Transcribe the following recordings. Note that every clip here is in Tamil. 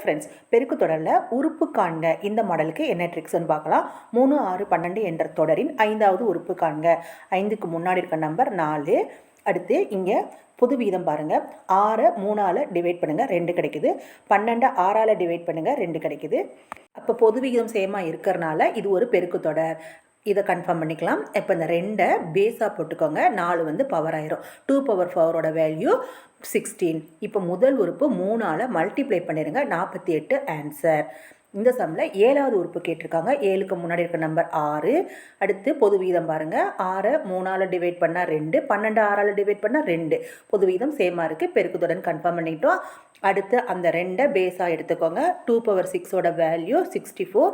ஃப்ரெண்ட்ஸ் பெருக்கு தொடரில் உறுப்பு காண்க. இந்த மாடலுக்கு என்ன ட்ரிக்ஸ்னு பார்க்கலாம். மூணு ஆறு பன்னெண்டு என்ற தொடரின் ஐந்தாவது உறுப்பு காண்க. ஐந்துக்கு முன்னாடி இருக்க நம்பர் நாலு. அடுத்து இங்கே புது வீதம் பாருங்கள் ஆறை மூணால் டிவைட் பண்ணுங்கள் ரெண்டு கிடைக்குது. பன்னெண்டை ஆறால் டிவைட் பண்ணுங்கள் ரெண்டு கிடைக்குது. அப்போ பொது விகிதம் சேமாக இருக்கிறனால இது ஒரு பெருக்கு தொடர். இதை கன்ஃபார்ம் பண்ணிக்கலாம். இப்போ இந்த ரெண்டை பேஸாக போட்டுக்கோங்க. நாலு வந்து பவர் ஆயிரும். டூ பவர் ஃபவரோட வேல்யூ சிக்ஸ்டீன் இப்போ முதல் உறுப்பு மூணால் மல்டிப்ளை பண்ணிடுங்க நாற்பத்தி எட்டு ஆன்சர் இந்த சம்மில் ஏழாவது உறுப்பு கேட்டிருக்காங்க. ஏழுக்கு முன்னாடி இருக்க நம்பர் ஆறு. அடுத்து பொது வீதம் பாருங்கள் ஆறை மூணால் டிவைட் பண்ணால் ரெண்டு. பன்னெண்டு ஆறால் டிவைட் பண்ணால் ரெண்டு. பொது வீதம் சேமாக இருக்குது பெருக்குதுடன் கன்ஃபார்ம் பண்ணிட்டோம். அடுத்து அந்த ரெண்டை பேஸாக எடுத்துக்கோங்க. டூ பவர் சிக்ஸோட வேல்யூ சிக்ஸ்டி ஃபோர்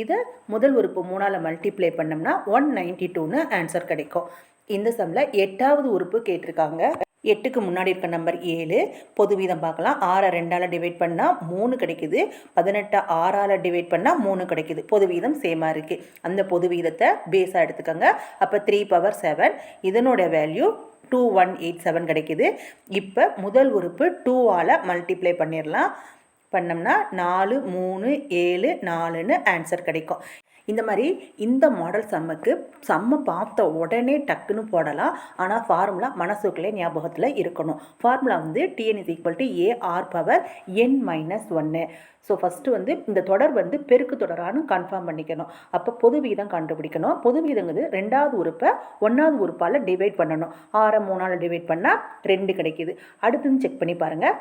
இதை முதல் உறுப்பு மூணால் மல்டிப்ளை பண்ணோம்னா ஒன் நைன்டி டூன்னு ஆன்சர் கிடைக்கும். இந்த சம்மில் எட்டாவது உறுப்பு கேட்டிருக்காங்க. எட்டுக்கு முன்னாடி இருக்க நம்பர் ஏழு. பொது வீதம் பார்க்கலாம். ஆறை ரெண்டால் டிவைட் பண்ணால் மூணு கிடைக்குது. பதினெட்டை ஆறால் டிவைட் பண்ணால் மூணு கிடைக்குது. பொது வீதம் சேமாக இருக்குது அந்த பொது வீதத்தை பேஸாக எடுத்துக்கோங்க. அப்போ த்ரீ பவர் செவன் இதனோட value two one eight seven கிடைக்குது. இப்போ முதல் உறுப்பு டூவால் மல்டிப்ளை பண்ணிடலாம் பண்ணோம்னா நாலு மூணு ஏழு நாலுன்னு ஆன்சர் கிடைக்கும். இந்த மாதிரி இந்த மாடல் சம்முக்கு செம்ம பார்த்த உடனே டக்குன்னு போடலாம். ஆனால் ஃபார்முலா மனசுக்குள்ளே ஞாபகத்தில் இருக்கணும். ஃபார்முலா வந்து T N is equal to A R power N minus ஒன்று ஸோ ஃபஸ்ட்டு வந்து இந்த தொடர் வந்து பெருக்கு தொடரானு கன்ஃபார்ம் பண்ணிக்கணும். அப்போ பொது வீதம் கண்டுபிடிக்கணும். பொது வீதங்கிறது ரெண்டாவது உறுப்பை ஒன்றாவது உறுப்பால் டிவைட் பண்ணணும். ஆறை மூணால் டிவைட் பண்ணால் ரெண்டு கிடைக்கிது. அடுத்துன்னு செக் பண்ணி பாருங்கள்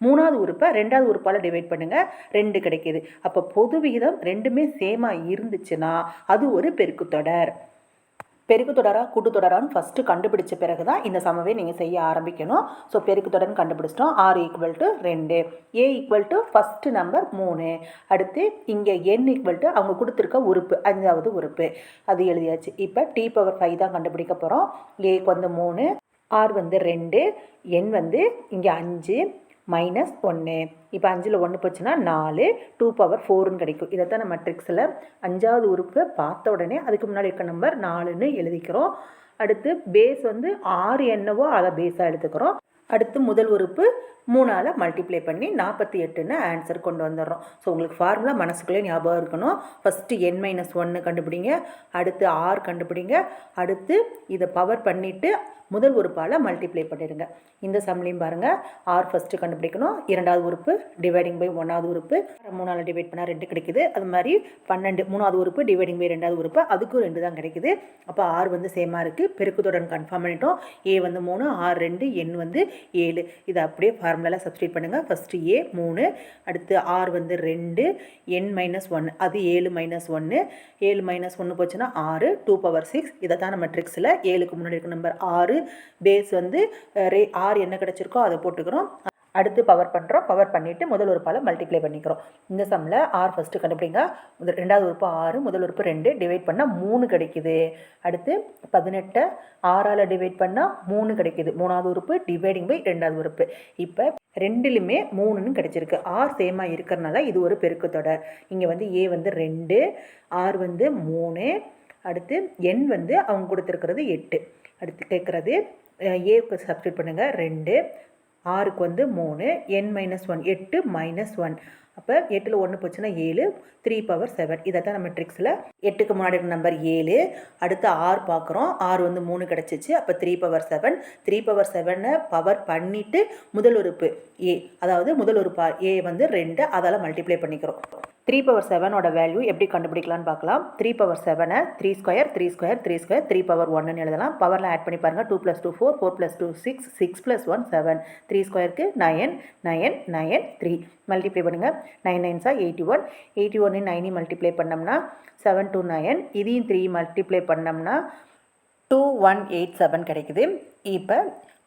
மூணாவது உறுப்பை ரெண்டாவது உறுப்பால் டிவைட் பண்ணுங்கள் ரெண்டு கிடைக்கிது. அப்போ பொது விகிதம் ரெண்டுமே சேமாக இருந்துச்சுன்னா அது ஒரு பெருக்குத்தொடர் பெருக்குத்தொடராக கூட்டுத்தொடரான்னு ஃபஸ்ட்டு கண்டுபிடிச்ச பிறகு தான் இந்த சமவே நீங்கள் செய்ய ஆரம்பிக்கணும். ஸோ பெருக்கு தொடர்னு கண்டுபிடிச்சிட்டோம். ஆர் ஈக்குவல் டு ரெண்டு. A equal to first number மூணு. அடுத்து இங்கே என் ஈக்குவல் டு அவங்க கொடுத்துருக்க உறுப்பு அஞ்சாவது உறுப்பு. அது எழுதியாச்சு. இப்போ டி பவர் ஃபைவ் தான் கண்டுபிடிக்க போகிறோம் ஏக்கு வந்து மூணு ஆர் வந்து ரெண்டு என் வந்து இங்கே அஞ்சு மைனஸ் ஒன்று இப்போ அஞ்சில் ஒன்று போச்சுன்னா நாலு டூ பவர் ஃபோர்னு கிடைக்கும். இதை தான் நம்ம ட்ரிக்ஸில் அஞ்சாவது உறுப்பை பார்த்த உடனே அதுக்கு முன்னாடி இருக்க நம்பர் நாலுன்னு எழுதிக்கிறோம். அடுத்து பேஸ் வந்து ஆறு என்னவோ அதை பேஸாக எடுத்துக்கிறோம். அடுத்து முதல் உறுப்பு மூணால் மல்டிப்ளை பண்ணி நாற்பத்தி எட்டுன்னு ஆன்சர் கொண்டு வந்துடுறோம். ஸோ உங்களுக்கு ஃபார்முலா மனசுக்குள்ளே ஞாபகம் இருக்கணும். ஃபஸ்ட்டு என் மைனஸ் ஒன்று கண்டுபிடிங்க. அடுத்து ஆர் கண்டுபிடிங்க. அடுத்து இதை பவர் பண்ணிவிட்டு முதல் உறுப்பால் மல்டிப்ளை பண்ணிடுங்க. இந்த சம்லையும் பாருங்கள் ஆர் ஃபஸ்ட்டு கண்டுபிடிக்கணும். இரண்டாவது உறுப்பு டிவைடிங் பை ஒன்றாவது உறுப்பு. மூணாவது டிவைட் பண்ணால் ரெண்டு கிடைக்குது. அது மாதிரி பன்னெண்டு மூணாவது உறுப்பு டிவைடிங் பை ரெண்டாவது உறுப்பு. அதுக்கும் ரெண்டு தான் கிடைக்குது. அப்போ ஆர் வந்து சேமாக இருக்குது பெருக்குத்துடன் கன்ஃபார்ம் பண்ணிட்டோம். ஏ வந்து மூணு ஆர் ரெண்டு எண் வந்து ஏழு. இதை அப்படியே ஃபார்முலாவில் சப்ஸ்டியூட் பண்ணுங்கள் ஃபஸ்ட்டு ஏ மூணு அடுத்து ஆர் வந்து ரெண்டு என் மைனஸ் ஒன்று அது ஏழு மைனஸ் ஒன்று ஏழு மைனஸ் ஒன்று போச்சுன்னா ஆறு டூ பவர் சிக்ஸ் இதை தான் நம்ம ட்ரிக்ஸில் ஏழுக்கு முன்னாடி இருக்க நம்பர் ஆறு பேஸ் வந்து ரே ஆர் என்ன கிடச்சிருக்கோ அதை போட்டுக்கிறோம். அடுத்து பவர் பண்ணுறோம் பவர் பண்ணிவிட்டு முதல் உறுப்பால் மல்டிப்ளை பண்ணிக்கிறோம். இந்த சம்மில் ஆர் ஃபஸ்ட்டு கண்டுபிடிங்க. முதல் ரெண்டாவது உறுப்பு ஆறு முதல் உறுப்பு ரெண்டு டிவைட் பண்ணால் மூணு கிடைக்குது. அடுத்து பதினெட்டை ஆறால் டிவைட் பண்ணால் மூணு கிடைக்குது. மூணாவது உறுப்பு டிவைடிங் பை ரெண்டாவது உறுப்பு. இப்போ ரெண்டுலையுமே மூணுன்னு கிடச்சிருக்கு. ஆர் சேமாக இருக்கிறனால இது ஒரு பெருக்கத்தொடர் இங்கே வந்து ஏ வந்து ரெண்டு ஆர் வந்து மூணு அடுத்து எண் வந்து அவங்க கொடுத்துருக்கிறது எட்டு. அடுத்து கேட்குறது ஏக்கு சப்ஸ்டியூட் பண்ணுங்கள் ரெண்டு ஆறுக்கு வந்து மூணு என் மைனஸ் ஒன் எட்டு மைனஸ் ஒன் அப்போ எட்டில் ஒன்று போச்சுன்னா ஏழு த்ரீ பவர் செவன் இதை தான் நம்ம ட்ரிக்ஸில் எட்டுக்கு முன்னாடி நம்பர் ஏழு. அடுத்து ஆறு பார்க்குறோம். ஆறு வந்து மூணு கிடச்சிச்சு. அப்போ three power seven three power செவனை power பண்ணிவிட்டு முதல் உறுப்பு ஏ அதாவது முதல் உறுப்பு ஏ வந்து ரெண்டு. அதால் மல்டிப்ளை பண்ணிக்கிறோம். த்ரீ பவர் செவனோட வேல்யூ எப்படி கண்டுபிடிக்கலாம்னு பார்க்கலாம். Three power செவனை three square three square three square three power ஒன்னு எழுதலாம். பவரில் ஆட் பண்ணி பாருங்கள் two plus two four four plus two six six plus one seven three ஸ்கொயருக்கு nine nine nine three multiply பண்ணுங்கள் நைன் நைன்ஸா எயிட்டி ஒன் எயிட்டி ஒன்னு நைனி மல்டிப்ளை பண்ணோம்னா செவன் டூ நயன் இதையும் த்ரீ மல்டிப்ளை பண்ணோம்னா டூ ஒன் எயிட் செவன் கிடைக்குது. இப்போ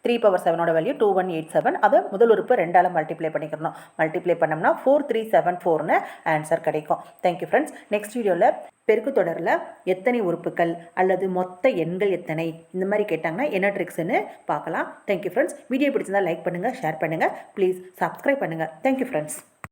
three power செவனோட value two one eight seven அதை முதல் உறுப்பு ரெண்டால் மல்டிப்ளை பண்ணிக்கிறணும். மல்டிப்ளை பண்ணோம்னா ஃபோர் த்ரீ செவன் ஃபோர்னு ஆன்சர் கிடைக்கும். தேங்க்யூ ஃப்ரெண்ட்ஸ் நெக்ஸ்ட் வீடியோவில் பெருக்கு தொடரில் எத்தனை உறுப்புகள் அல்லது மொத்த எண்கள் எத்தனை? இந்த மாதிரி கேட்டாங்கன்னா என்ன ட்ரிக்ஸ்னு பார்க்கலாம். தேங்க்யூ ஃப்ரெண்ட்ஸ் வீடியோ பிடிச்சிருந்தால் லைக் பண்ணுங்கள் ஷேர் பண்ணுங்கள் ப்ளீஸ் சப்ஸ்கிரைப் பண்ணுங்கள் தேங்க்யூ ஃப்ரெண்ட்ஸ்